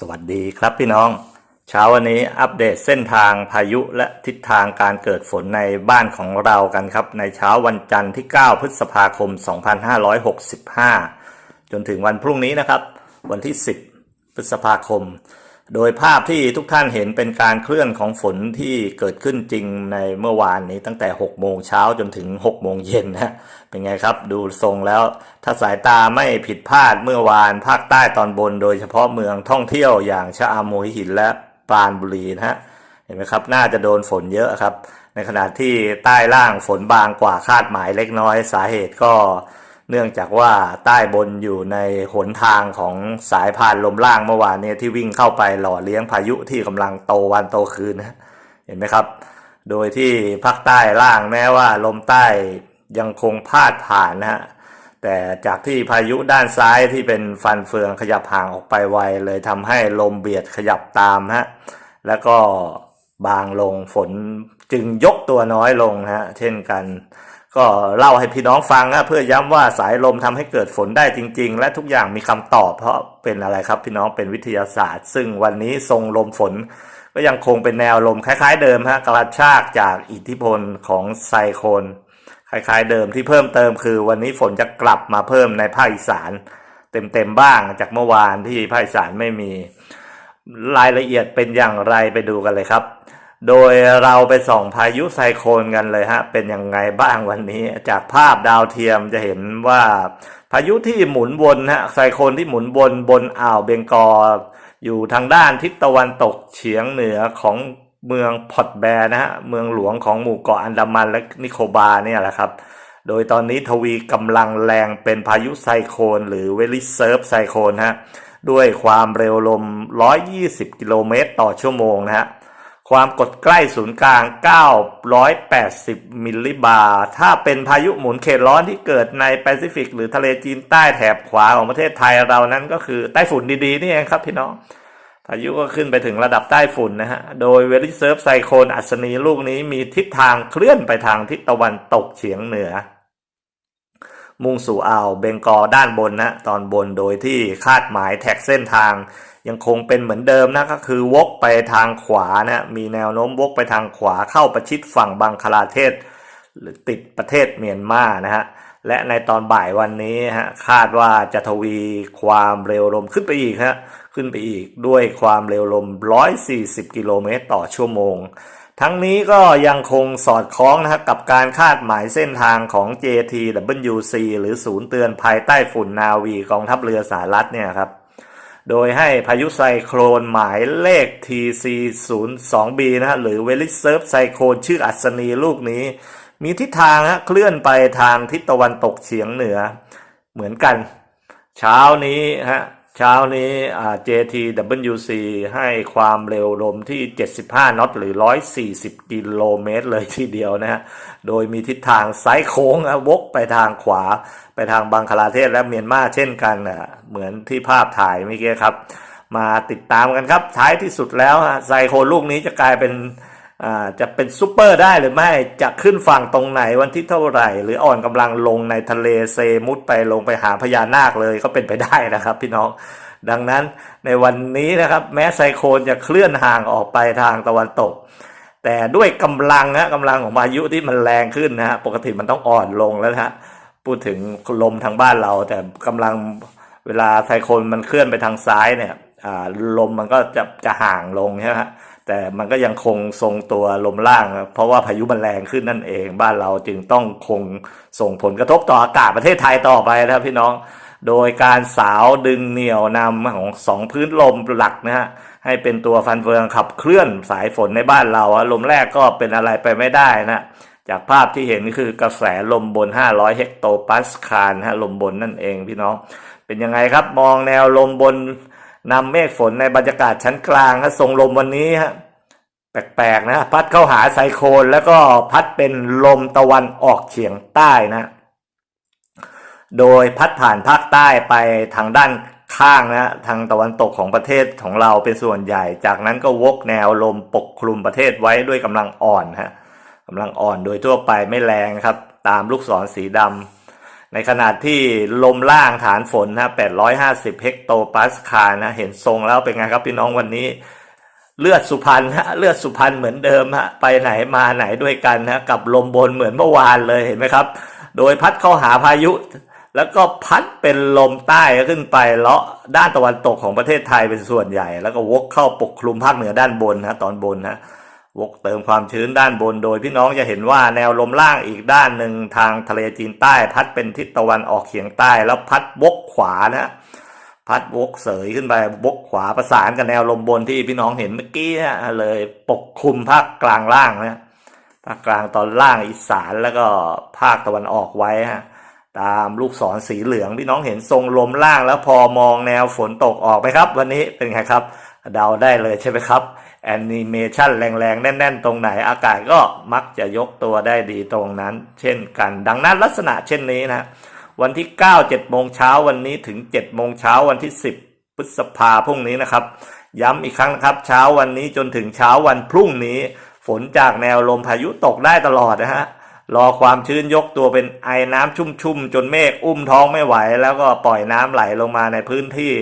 สวัสดีครับพี่น้อง เช้าวันนี้อัปเดตเส้นทางพายุและทิศทางการเกิดฝนในบ้านของเรากันครับ ในเช้าวันจันทร์ที่ 9 พฤษภาคม 2565 จนถึงวันพรุ่งนี้นะครับ วันที่ 10 พฤษภาคม โดยภาพที่ทุกท่านเห็นเป็นการเคลื่อนของฝนที่เกิดขึ้นจริงในเมื่อวานนี้ตั้งแต่ 6 โมงเช้าจนถึง 6 โมงเย็นนะเป็นไงครับดูทรงแล้ว ถ้าสายตาไม่ผิดพลาดเมื่อวานภาคใต้ตอนบน โดยเฉพาะเมืองท่องเที่ยวอย่างชะอำหัวหินและปราณบุรีนะฮะเห็นไหมครับ น่าจะโดนฝนเยอะครับ ในขณะที่ใต้ล่างฝนบางกว่าคาดหมายเล็กน้อยสาเหตุก็ เนื่องจากว่าใต้บนอยู่ในหนทางของสายพานลมล่างเมื่อวานเนี่ยที่วิ่งเข้าไปหล่อเลี้ยงพายุที่กำลังโตวันโตคืนนะเห็นไหมครับ โดยที่ภาคใต้ล่างแม้ว่าลมใต้ยังคงพาดผ่านนะฮะแต่จากที่พายุด้านซ้ายที่เป็นฟันเฟืองขยับห่างออกไปไวเลยทำให้ลมเบียดขยับตามฮะแล้วก็บางลงฝนจึงยกตัวน้อยลงฮะเช่นกัน ก็เล่าให้พี่น้องฟังนะเพื่อย้ำว่าสายลมทำให้เกิดฝนได้จริง ๆ และทุกอย่างมีคำตอบ เพราะเป็นอะไรครับพี่น้องเป็นวิทยาศาสตร์ ซึ่งวันนี้ทรงลมฝน ก็ยังคงเป็นแนวลมคล้าย ๆ เดิมฮะกระชากจากอิทธิพลของไซโคลนคล้าย ๆ เดิมที่เพิ่มเติมคือวันนี้ฝนจะกลับมาเพิ่มในภาคอีสาน เต็มๆบ้างจากเมื่อวานที่ภาคอีสานไม่มีรายละเอียดเป็นอย่างไรไปดูกันเลยครับ โดยเราไปส่องพายุไซโคลนกันเลยฮะ เป็นยังไงบ้างวันนี้ จากภาพดาวเทียมจะเห็นว่า พายุที่หมุนวนฮะไซโคลนที่หมุนวนบนอ่าวเบงกอลอยู่ทางด้านทิศตะวันตกเฉียงเหนือของเมืองพอตแบร์นะฮะ เมืองหลวงของหมู่เกาะอันดามันและนิโคบาเนี่ยแหละครับ โดยตอนนี้ทวีกำลังแรงเป็นพายุไซโคลนหรือเวลิเซิร์ฟไซโคลนฮะ ด้วยความเร็วลม 120 กิโลเมตรต่อชั่วโมงนะฮะ ความกดใกล้ศูนย์กลาง 980 มิลลิบาร์ ถ้าเป็นพายุหมุนเขตร้อนที่เกิดในแปซิฟิก หรือทะเลจีนใต้แถบขวาของประเทศไทยเรานั้นก็คือใต้ฝุ่นดีๆ นี่เองครับพี่น้อง พายุก็ขึ้นไปถึงระดับใต้ฝุ่นนะฮะ โดยเวลิเซิร์ฟไซโคลนอัศนีลูกนี้มีทิศทางเคลื่อนไปทางทิศตะวันตกเฉียงเหนือ มุ่งสู่อ่าวเบงกอลด้านบนนะ ตอนบนโดยที่คาดหมายแท็กเส้นทาง ยังคงเป็นเหมือนเดิมนะก็คือวกไปทางขวานะมีแนวโน้มวกไปทางขวาเข้าประชิดฝั่งบังคลาเทศ หรือติดประเทศเมียนมานะฮะและในตอนบ่ายวันนี้ฮะคาดว่าจะทวีความเร็วลมขึ้นไปอีกฮะขึ้นไปอีกด้วยความเร็วลม 140 กิโลเมตรต่อชั่วโมง ทั้งนี้ก็ยังคงสอดคล้องนะฮะกับการคาดหมายเส้นทางของ JTWC หรือศูนย์เตือนภัยใต้ฝุ่นนาวีกองทัพเรือสหรัฐเนี่ยครับ โดยให้พายุไซโคลนหมายเลข TC02B นะฮะหรือเวลิเซิร์ฟไซโคลนชื่ออัศนีลูกนี้ มีทิศทางฮะเคลื่อนไปทางทิศตะวันตกเฉียงเหนือ เหมือนกัน เช้านี้ฮะ เช้านี้ JTWC ให้ความเร็วลมที่ 75 น็อตหรือ 140 กิโลเมตรเลยทีเดียวนะฮะ โดยมีทิศทางซ้ายโค้งวกไปทางขวา ไปทางบังคลาเทศและเมียนมาเช่นกันอะเหมือนที่ภาพถ่ายเมื่อกี้ครับ มาติดตามกันครับ ท้ายที่สุดแล้วไซโคลนลูกนี้จะกลายเป็น จะเป็นซูเปอร์ได้หรือไม่จะขึ้นฝั่งตรงไหนวันที่เท่าไหร่ หรืออ่อนกำลังลงในทะเลเซมุดไปลงไปหาพญานาคเลยก็เป็นไปได้นะครับ พี่น้องดังนั้นในวันนี้นะครับ แม้ไซโคลจะเคลื่อนห่างออกไปทางตะวันตก แต่ด้วยกำลังนะกำลังของพายุที่มันแรงขึ้นนะฮะปกติมันต้องอ่อนลงแล้วนะฮะพูดถึงลมทางบ้านเรา แต่กำลังเวลาไซโคลมันเคลื่อนไปทางซ้ายเนี่ยลมมันก็จะจะห่างลงใช่ไหมฮะ แต่มันก็ยังคงทรงตัวลมล่าง เพราะว่าพายุมันแรงขึ้นนั่นเอง บ้านเราจึงต้องคงส่งผลกระทบต่ออากาศประเทศไทยต่อไปนะครับพี่น้อง โดยการสาวดึงเหนี่ยวนำของสองพื้นลมหลักนะฮะให้เป็นตัวฟันเฟืองขับเคลื่อนสายฝนในบ้านเราลมแรกก็เป็นอะไรไปไม่ได้นะจากภาพที่เห็นนี่คือกระแสลมบน 500 เฮกโตปาสคาลฮะลมบนนั่นเองพี่น้อง เป็นยังไงครับมองแนวลมบน นำเมฆฝนในบรรยากาศชั้นกลางฮะทรงลมวันนี้ฮะแปลกๆนะพัดเข้าหาไซโคลนแล้วก็พัดเป็นลมตะวันออกเฉียงใต้นะโดยพัดผ่านภาคใต้ไปทางด้านข้างนะทางตะวันตกของประเทศของเราเป็นส่วนใหญ่ จากนั้นก็วกแนวลมปกคลุมประเทศไว้ด้วยกำลังอ่อนฮะกำลังอ่อนโดยทั่วไปไม่แรงครับ ตามลูกศรสีดำ ในขณะที่ลมล่างฐานฝนนะ850 เฮกโตปาสคาลนะ เห็นทรงแล้วเป็นไงครับพี่น้องวันนี้ เลือดสุพรรณฮะ เลือดสุพรรณเหมือนเดิมฮะ ไปไหนมาไหนด้วยกันนะ กับลมบนเหมือนเมื่อวานเลยเห็นไหมครับ โดยพัดเข้าหาพายุ แล้วก็พัดเป็นลมใต้ขึ้นไปเลาะด้านตะวันตกของประเทศไทยเป็นส่วนใหญ่ แล้วก็วกเข้าปกคลุมภาคเหนือด้านบนนะตอนบนนะ วกเติมความชื้นด้านบนโดยพี่น้องจะเห็นว่าแนวลมล่างอีกด้านหนึ่งทางทะเลจีนใต้ พัดเป็นทิศตะวันออกเฉียงใต้แล้วพัดวกขวานะพัดวกเสยขึ้นไปวกขวาประสานกับแนวลมบนที่พี่น้องเห็นเมื่อกี้นะเลยปกคลุมภาคกลางล่างนะภาคกลางตอนล่างอีสานแล้วก็ภาคตะวันออกไว้ฮะตามลูกศรสีเหลืองพี่น้องเห็นทรงลมล่างแล้วพอมองแนวฝนตกออกไหมครับ วันนี้เป็นไงครับ เดาได้เลยใช่ไหมครับแอนิเมชันแรงๆ แน่น ๆ ตรงไหนอากาศก็มักจะยกตัวได้ดีตรงนั้น เช่นกัน ดังนั้นลักษณะเช่นนี้นะวันที่ 9 7โมงเช้าวันนี้ถึง 7 โมงเช้าวันที่ 10 พฤษภาพรุ่งนี้นะครับ ย้ำอีกครั้งนะครับเช้าวันนี้จนถึงเช้าวันพรุ่งนี้ ฝนจากแนวลมพายุตกได้ตลอดนะฮะรอความชื้นยกตัวเป็นไอน้ำชุ่มๆ จนเมฆอุ้มท้องไม่ไหว แล้วก็ปล่อยน้ำไหลลงมาในพื้นที่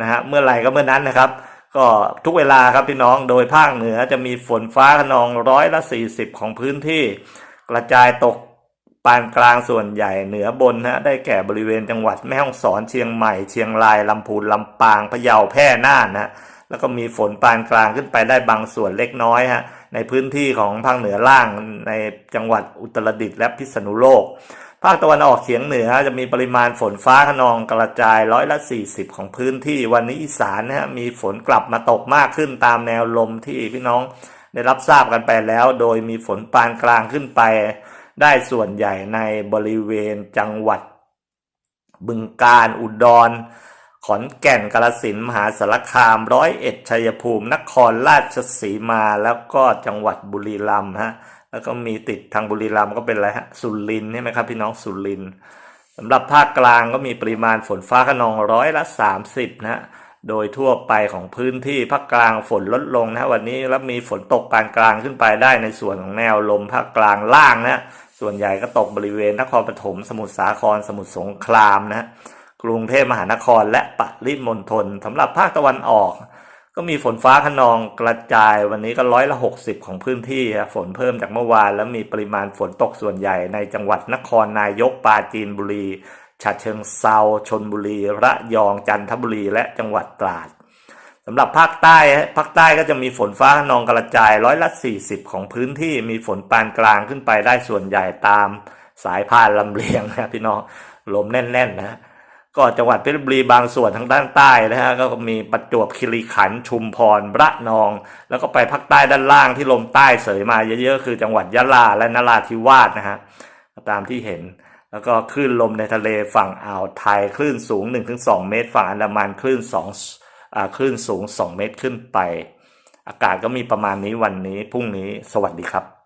นะฮะเมื่อไหร่ก็เมื่อนั้นนะครับ ก็ทุกเวลาครับพี่น้องโดยภาคเหนือจะมีฝนฟ้าขนองร้อยละ 40 ของพื้นที่ กระจายตกปานกลางส่วนใหญ่เหนือบนนะได้แก่บริเวณจังหวัดแม่ฮ่องสอนเชียงใหม่เชียงรายลำพูนลำปางพะเยาแพร่น่านนะแล้วก็มีฝนปานกลางขึ้นไปได้บางส่วนเล็กน้อยฮะในพื้นที่ของภาคเหนือล่างในจังหวัดอุตรดิตถ์และพิษณุโลก ภาคตะวันออกเฉียงเหนือจะมีปริมาณฝนฟ้าขนองกระจายร้อยละ 40 ของพื้นที่วันนี้อีสานนะฮะมีฝนกลับมาตกมากขึ้นตามแนวลมที่พี่น้องได้รับทราบกันไปแล้ว โดยมีฝนปานกลางขึ้นไป ได้ส่วนใหญ่ในบริเวณจังหวัด บึงกาฬอุดร ขอนแก่นกาฬสินมหาสารคามร้อยเอ็ดชัยภูมิ นครราชสีมาแล้วก็จังหวัดบุรีรัมย์ฮะ แล้วก็มีติดทางบุรีรัมย์ก็เป็นอะไรฮะสุรินใช่ไหมครับพี่น้องสุรินสำหรับภาคกลางก็มีปริมาณฝนฟ้าขนองร้อยละ 30 นะฮะโดยทั่วไปของพื้นที่ภาคกลางฝนลดลงนะวันนี้แล้วมีฝนตกปานกลางขึ้นไปได้ในส่วนของแนวลมภาคกลางล่างนะฮะส่วนใหญ่ก็ตกบริเวณนครปฐมสมุทรสาครสมุทรสงครามนะกรุงเทพมหานครและปริมณฑลสำหรับภาคตะวันออก ก็มีฝนฟ้าขนองกระจายวันนี้ก็ร้อยละ 60 ของพื้นที่ฝนเพิ่มจากเมื่อวาน แล้วมีปริมาณฝนตกส่วนใหญ่ในจังหวัดนครนายกปราจีนบุรีฉะเชิงเซาชนบุรี ระยองจันทบุรีและจังหวัดตราดสำหรับภาคใต้ภาคใต้ก็จะมีฝนฟ้าขนองกระจายร้อยละ 40 ของพื้นที่มีฝนปานกลางขึ้นไปได้ส่วนใหญ่ตามสายพานลำเลียงนะพี่น้องลมแน่นๆนะ ก็จังหวัดเพชรบุรีบางส่วนทางด้านใต้นะฮะก็มีประจวบคีรีขันธ์ชุมพรระนอง แล้วก็ไปภาคใต้ด้านล่างที่ลมใต้เสยมาเยอะๆคือจังหวัดยะลาและนราธิวาสนะฮะตามที่เห็นแล้วก็คลื่นลมในทะเลฝั่งอ่าวไทยคลื่นสูง 1-2 เมตร ฝั่งอันดามันคลื่น2อ่าคลื่นสูง 2 เมตรขึ้นไป อากาศก็มีประมาณนี้วันนี้พรุ่งนี้สวัสดีครับ